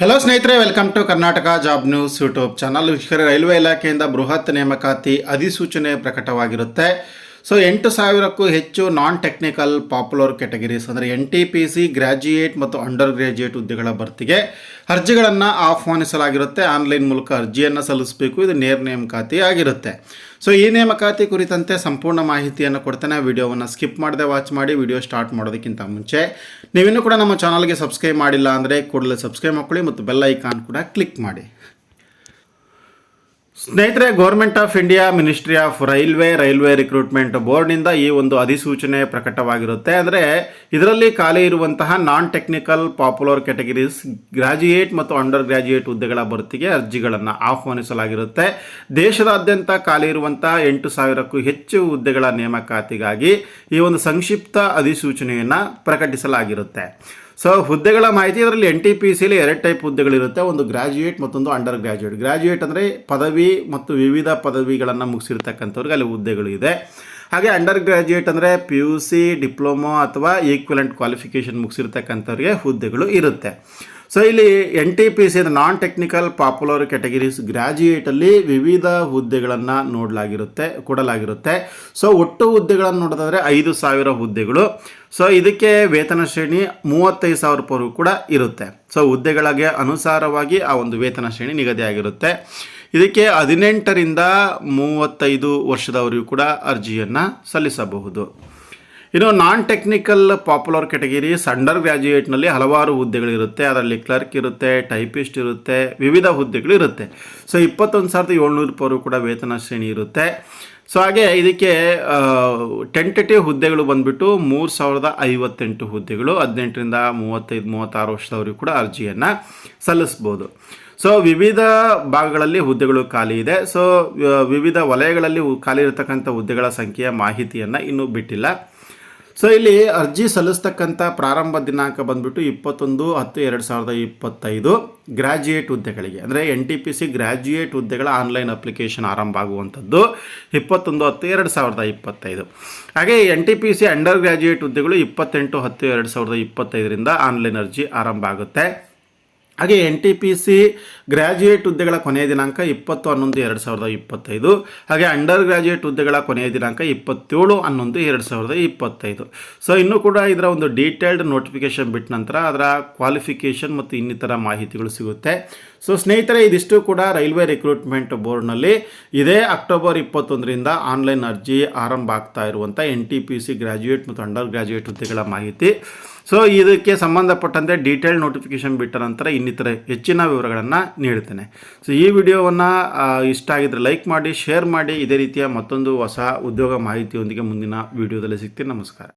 Hello ಸ್ನೇಹಿತರೆ welcome to Karnataka job news YouTube channel ವೀಕ್ಷಕರ, railway ಇಲಾಖೆಯಿಂದ ಬೃಹತ್ ನೇಮಕಾತಿ ಅಧಿಸೂಚನೆ ಪ್ರಕಟವಾಗಿರುತ್ತೆ. ಸೊ ಎಂಟು ಸಾವಿರಕ್ಕೂ ಹೆಚ್ಚು ನಾನ್ ಟೆಕ್ನಿಕಲ್ ಪಾಪ್ಯುಲರ್ ಕ್ಯಾಟಗರೀಸ್ ಅಂದರೆ N T P C graduate ಮತ್ತು ಅಂಡರ್ ಗ್ರ್ಯಾಜುಯೇಟ್ ಹುದ್ದೆಗಳ ಭರ್ತಿಗೆ ಅರ್ಜಿಗಳನ್ನು ಆಹ್ವಾನಿಸಲಾಗಿರುತ್ತೆ. ಆನ್ಲೈನ್ ಮೂಲಕ ಅರ್ಜಿಯನ್ನು ಸಲ್ಲಿಸಬೇಕು. ಇದು ನೇರ ನೇಮಕಾತಿ ಆಗಿರುತ್ತೆ. ಸೊ ಈ ನೇಮಕಾತಿ ಕುರಿತಂತೆ ಸಂಪೂರ್ಣ ಮಾಹಿತಿಯನ್ನು ಕೊಡ್ತೇನೆ. ವಿಡಿಯೋವನ್ನು ಸ್ಕಿಪ್ ಮಾಡದೆ ವಾಚ್ ಮಾಡಿ. ವಿಡಿಯೋ ಸ್ಟಾರ್ಟ್ ಮಾಡೋದಕ್ಕಿಂತ ಮುಂಚೆ ನೀವಿನ್ನೂ ಕೂಡ ನಮ್ಮ ಚಾನಲ್ಗೆ ಸಬ್ಸ್ಕ್ರೈಬ್ ಮಾಡಿಲ್ಲ ಅಂದರೆ ಕೂಡಲೇ ಸಬ್ಸ್ಕ್ರೈಬ್ ಮಾಡ್ಕೊಳ್ಳಿ ಮತ್ತು ಬೆಲ್ ಐಕಾನ್ ಕೂಡ ಕ್ಲಿಕ್ ಮಾಡಿ. ಸ್ನೇಹಿತರೆ government of India ministry of railway railway recruitment ಬೋರ್ಡ್ನಿಂದ ಈ ಒಂದು ಅಧಿಸೂಚನೆ ಪ್ರಕಟವಾಗಿರುತ್ತೆ. ಅಂದರೆ, ಇದರಲ್ಲಿ ಖಾಲಿ ಇರುವಂತಹ non technical popular categories graduate ಮತ್ತು ಅಂಡರ್ ಗ್ರಾಜ್ಯುಯೇಟ್ ಹುದ್ದೆಗಳ ಭರ್ತಿಗೆ ಅರ್ಜಿಗಳನ್ನು ಆಹ್ವಾನಿಸಲಾಗಿರುತ್ತೆ. ದೇಶದಾದ್ಯಂತ ಖಾಲಿ ಇರುವಂತಹ ಎಂಟು ಸಾವಿರಕ್ಕೂ ಹೆಚ್ಚು ಹುದ್ದೆಗಳ ನೇಮಕಾತಿಗಾಗಿ ಈ ಒಂದು ಸಂಕ್ಷಿಪ್ತ ಅಧಿಸೂಚನೆಯನ್ನು ಪ್ರಕಟಿಸಲಾಗಿರುತ್ತೆ. ಸೊ ಹುದ್ದೆಗಳ ಮಾಹಿತಿ ಇದರಲ್ಲಿ ಎನ್ ಟಿ ಪಿ ಸಿಲಿ ಎರಡು ಟೈಪ್ ಹುದ್ದೆಗಳಿರುತ್ತೆ. ಒಂದು ಗ್ರ್ಯಾಜುಯೇಟ್ ಮತ್ತೊಂದು ಅಂಡರ್ ಗ್ರಾಜ್ಯುಯೇಟ್ ಗ್ರಾಜ್ಯುಯೇಟ್ ಅಂದರೆ ಪದವಿ ಮತ್ತು ವಿವಿಧ ಪದವಿಗಳನ್ನು ಮುಗಿಸಿರ್ತಕ್ಕಂಥವ್ರಿಗೆ ಅಲ್ಲಿ ಹುದ್ದೆಗಳು ಇದೆ. ಹಾಗೆ ಅಂಡರ್ ಗ್ರಾಜ್ಯುಯೇಟ್ ಅಂದರೆ ಪಿ ಯು ಸಿ ಡಿಪ್ಲೊಮೊ ಅಥವಾ ಈಕ್ವಲೆಂಟ್ ಕ್ವಾಲಿಫಿಕೇಷನ್ ಮುಗಿಸಿರ್ತಕ್ಕಂಥವ್ರಿಗೆ ಹುದ್ದೆಗಳು ಇರುತ್ತೆ. ಸೊ ಇಲ್ಲಿ N T P C non technical popular categories ಗ್ರ್ಯಾಜುಯೇಟಲ್ಲಿ ವಿವಿಧ ಹುದ್ದೆಗಳನ್ನು ನೋಡಲಾಗಿರುತ್ತೆ, ಕೊಡಲಾಗಿರುತ್ತೆ. ಸೊ ಒಟ್ಟು ಹುದ್ದೆಗಳನ್ನು ನೋಡೋದಾದರೆ ಐದು ಸಾವಿರ ಹುದ್ದೆಗಳು. ಸೊ ಇದಕ್ಕೆ ವೇತನ ಶ್ರೇಣಿ ಮೂವತ್ತೈದು ಸಾವಿರ ರೂಪಾಯಿ ಕೂಡ ಇರುತ್ತೆ. ಸೊ ಹುದ್ದೆಗಳಿಗೆ ಅನುಸಾರವಾಗಿ ಆ ಒಂದು ವೇತನ ಶ್ರೇಣಿ ನಿಗದಿಯಾಗಿರುತ್ತೆ ಇದಕ್ಕೆ ಹದಿನೆಂಟರಿಂದ ಮೂವತ್ತೈದು ವರ್ಷದವರೆಗೂ ಕೂಡ ಅರ್ಜಿಯನ್ನು ಸಲ್ಲಿಸಬಹುದು. ಇನ್ನು non technical popular categories under ಗ್ರ್ಯಾಜುಯೇಟ್ನಲ್ಲಿ ಹಲವಾರು ಹುದ್ದೆಗಳಿರುತ್ತೆ. ಅದರಲ್ಲಿ ಕ್ಲರ್ಕ್ ಇರುತ್ತೆ ಟೈಪಿಸ್ಟ್ ಇರುತ್ತೆ, ವಿವಿಧ ಹುದ್ದೆಗಳು ಇರುತ್ತೆ ಸೊ ಇಪ್ಪತ್ತೊಂದು ಸಾವಿರದ ಏಳ್ನೂರು ರೂಪಾಯಿ ಕೂಡ ವೇತನ ಶ್ರೇಣಿ ಇರುತ್ತೆ. ಸೊ ಹಾಗೆ ಇದಕ್ಕೆ ಟೆಂಟೇಟಿವ್ ಹುದ್ದೆಗಳು ಬಂದುಬಿಟ್ಟು ಮೂರು ಸಾವಿರದ ಐವತ್ತೆಂಟು ಹುದ್ದೆಗಳು, ಹದಿನೆಂಟರಿಂದ ಮೂವತ್ತೈದು, ಮೂವತ್ತಾರು ವರ್ಷದವರೆಗೂ ಕೂಡ ಅರ್ಜಿಯನ್ನು ಸಲ್ಲಿಸ್ಬೋದು. ಸೊ ವಿವಿಧ ಭಾಗಗಳಲ್ಲಿ ಹುದ್ದೆಗಳು ಖಾಲಿ ಇದೆ. ಸೊ ವಿವಿಧ ವಲಯಗಳಲ್ಲಿ ಖಾಲಿ ಇರತಕ್ಕಂಥ ಹುದ್ದೆಗಳ ಸಂಖ್ಯೆಯ ಮಾಹಿತಿಯನ್ನು ಇನ್ನೂ ಬಿಟ್ಟಿಲ್ಲ. ಸೊ ಇಲ್ಲಿ ಅರ್ಜಿ ಸಲ್ಲಿಸ್ತಕ್ಕಂಥ ಪ್ರಾರಂಭ ದಿನಾಂಕ ಬಂದ್ಬಿಟ್ಟು ಇಪ್ಪತ್ತೊಂದು, ಹತ್ತು, ಎರಡು ಸಾವಿರದ ಇಪ್ಪತ್ತೈದು ಗ್ರ್ಯಾಜುಯೇಟ್ ಹುದ್ದೆಗಳಿಗೆ. ಅಂದರೆ N T P C graduate ಹುದ್ದೆಗಳ ಆನ್ಲೈನ್ ಅಪ್ಲಿಕೇಶನ್ ಆರಂಭ ಆಗುವಂಥದ್ದು ಇಪ್ಪತ್ತೊಂದು, ಹತ್ತು, ಎರಡು ಸಾವಿರದ ಇಪ್ಪತ್ತೈದು. ಹಾಗೆ N T P C undergraduate ಹುದ್ದೆಗಳು ಇಪ್ಪತ್ತೆಂಟು, ಹತ್ತು, ಎರಡು ಸಾವಿರದ ಇಪ್ಪತ್ತೈದರಿಂದ ಆನ್ಲೈನ್ ಅರ್ಜಿ ಆರಂಭ ಆಗುತ್ತೆ. ಹಾಗೆ N T P C graduate ಹುದ್ದೆಗಳ ಕೊನೆಯ ದಿನಾಂಕ ಇಪ್ಪತ್ತು ಹನ್ನೊಂದು, ಎರಡು ಸಾವಿರದ ಇಪ್ಪತ್ತೈದು. ಹಾಗೆ ಅಂಡರ್ ಗ್ರ್ಯಾಜುಯೇಟ್ ಹುದ್ದೆಗಳ ಕೊನೆಯ ದಿನಾಂಕ ಇಪ್ಪತ್ತೇಳು, ಹನ್ನೊಂದು, ಎರಡು ಸಾವಿರದ ಇಪ್ಪತ್ತೈದು. ಸೊ ಇನ್ನೂ ಕೂಡ ಇದರ ಒಂದು ಡೀಟೇಲ್ಡ್ ನೋಟಿಫಿಕೇಶನ್ ಬಿಟ್ಟ ನಂತರ ಅದರ ಕ್ವಾಲಿಫಿಕೇಷನ್ ಮತ್ತು ಇನ್ನಿತರ ಮಾಹಿತಿಗಳು ಸಿಗುತ್ತೆ. ಸೊ ಸ್ನೇಹಿತರೆ, ಇದಿಷ್ಟು ಕೂಡ ರೈಲ್ವೆ ರಿಕ್ರೂಟ್ಮೆಂಟ್ ಬೋರ್ಡ್ನಲ್ಲಿ. ಇದೇ ಅಕ್ಟೋಬರ್ ಇಪ್ಪತ್ತೊಂದರಿಂದ ಆನ್ಲೈನ್ ಅರ್ಜಿ ಆರಂಭ ಆಗ್ತಾ ಇರುವಂಥ N T P C graduate ಮತ್ತು ಅಂಡರ್ ಗ್ರ್ಯಾಜುಯೇಟ್ ಹುದ್ದೆಗಳ ಮಾಹಿತಿ. ಸೊ ಇದಕ್ಕೆ ಸಂಬಂಧಪಟ್ಟಂತೆ ಡೀಟೇಲ್ ನೋಟಿಫಿಕೇಶನ್ ಬಿಟ್ಟ ನಂತರ ಇನ್ನಿತರ ಹೆಚ್ಚಿನ ವಿವರಗಳನ್ನು ನೀಡುತ್ತೇನೆ. ಸೊ ಈ ವಿಡಿಯೋವನ್ನು ಇಷ್ಟ ಆಗಿದ್ರೆ ಲೈಕ್ ಮಾಡಿ ಶೇರ್ ಮಾಡಿ, ಇದೇ ರೀತಿಯ ಮತ್ತೊಂದು ಹೊಸ ಉದ್ಯೋಗ ಮಾಹಿತಿಯೊಂದಿಗೆ ಮುಂದಿನ ವಿಡಿಯೋದಲ್ಲಿ ಸಿಗ್ತೀನಿ. ನಮಸ್ಕಾರ.